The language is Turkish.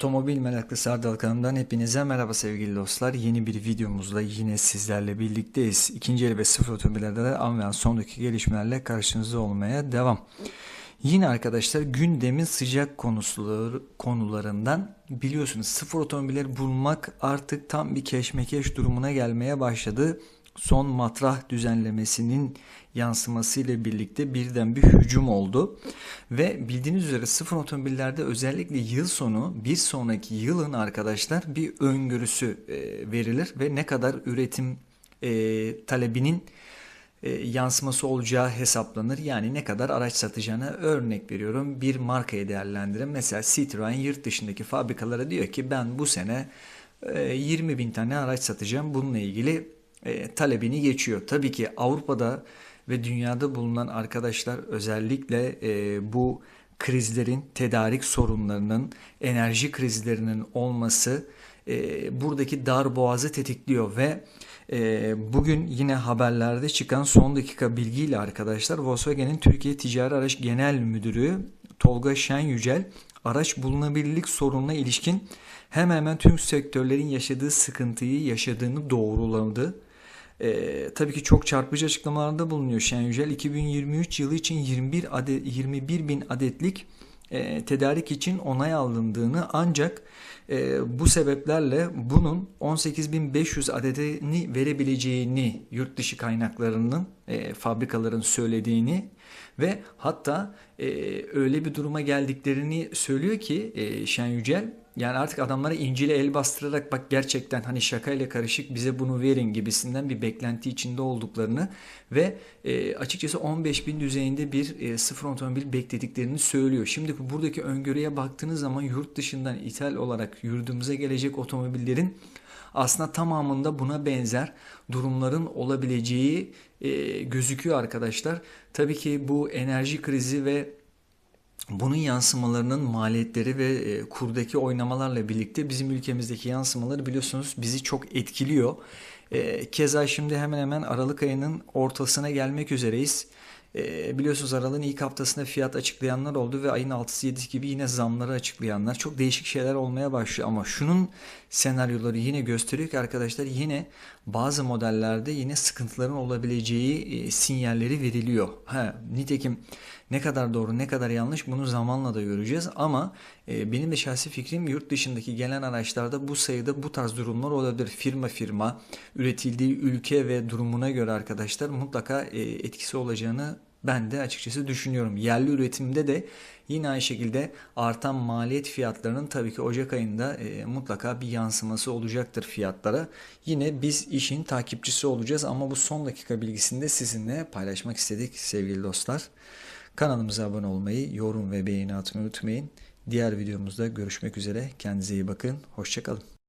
Otomobil meraklısı Ardal kanalından hepinize merhaba sevgili dostlar. Yeni bir videomuzla yine sizlerle birlikteyiz. İkinci el ve sıfır otomobillerde de an ve an sondaki gelişmelerle karşınızda olmaya devam. Yine arkadaşlar gündemin sıcak konusuları, konularından biliyorsunuz sıfır otomobilleri bulmak artık tam bir keşmekeş durumuna gelmeye başladı. Son matrah düzenlemesinin yansımasıyla birlikte birden bir hücum oldu. Ve bildiğiniz üzere sıfır otomobillerde özellikle yıl sonu bir sonraki yılın arkadaşlar bir öngörüsü e, verilir ve ne kadar üretim e, talebinin e, yansıması olacağı hesaplanır. Yani ne kadar araç satacağına örnek veriyorum bir markayı değerlendirin. Mesela Citroen yurt dışındaki fabrikalara diyor ki ben bu sene e, 20 bin tane araç satacağım. Bununla ilgili e, talebini geçiyor. Tabii ki Avrupa'da ve dünyada bulunan arkadaşlar özellikle e, bu krizlerin, tedarik sorunlarının, enerji krizlerinin olması e, buradaki dar boğazı tetikliyor ve e, bugün yine haberlerde çıkan son dakika bilgiyle arkadaşlar Volkswagen'in Türkiye Ticari Araç Genel Müdürü Tolga Şen Yücel araç bulunabilirlik sorununa ilişkin hemen hemen tüm sektörlerin yaşadığı sıkıntıyı yaşadığını doğruladı. Ee, tabii ki çok çarpıcı açıklamalarda bulunuyor Şen Yücel. 2023 yılı için 21 adet 21 bin adetlik e, tedarik için onay alındığını ancak e, bu sebeplerle bunun 18.500 adedini verebileceğini yurt dışı kaynaklarının e, fabrikaların söylediğini ve hatta e, öyle bir duruma geldiklerini söylüyor ki e, Şen Yücel yani artık adamlara İncil'e el bastırarak bak gerçekten hani şakayla karışık bize bunu verin gibisinden bir beklenti içinde olduklarını ve e, açıkçası 15 bin düzeyinde bir e, sıfır otomobil beklediklerini söylüyor. Şimdi buradaki öngörüye baktığınız zaman yurt dışından ithal olarak yurdumuza gelecek otomobillerin aslında tamamında buna benzer durumların olabileceği e, gözüküyor arkadaşlar. Tabii ki bu enerji krizi ve bunun yansımalarının maliyetleri ve e, kurdaki oynamalarla birlikte bizim ülkemizdeki yansımaları biliyorsunuz bizi çok etkiliyor. E, keza şimdi hemen hemen Aralık ayının ortasına gelmek üzereyiz. E, biliyorsunuz Aralık'ın ilk haftasında fiyat açıklayanlar oldu ve ayın 6'sı 7'si gibi yine zamları açıklayanlar. Çok değişik şeyler olmaya başlıyor ama şunun senaryoları yine gösteriyor ki arkadaşlar yine bazı modellerde yine sıkıntıların olabileceği e, sinyalleri veriliyor. Ha, nitekim ne kadar doğru ne kadar yanlış bunu zamanla da göreceğiz ama e, benim de şahsi fikrim yurt dışındaki gelen araçlarda bu sayıda bu tarz durumlar olabilir. Firma firma üretildiği ülke ve durumuna göre arkadaşlar mutlaka e, etkisi olacağını ben de açıkçası düşünüyorum. Yerli üretimde de yine aynı şekilde artan maliyet fiyatlarının tabii ki Ocak ayında e, mutlaka bir yansıması olacaktır fiyatlara. Yine biz işin takipçisi olacağız ama bu son dakika bilgisini de sizinle paylaşmak istedik sevgili dostlar. Kanalımıza abone olmayı, yorum ve beğeni atmayı unutmayın. Diğer videomuzda görüşmek üzere. Kendinize iyi bakın. Hoşçakalın.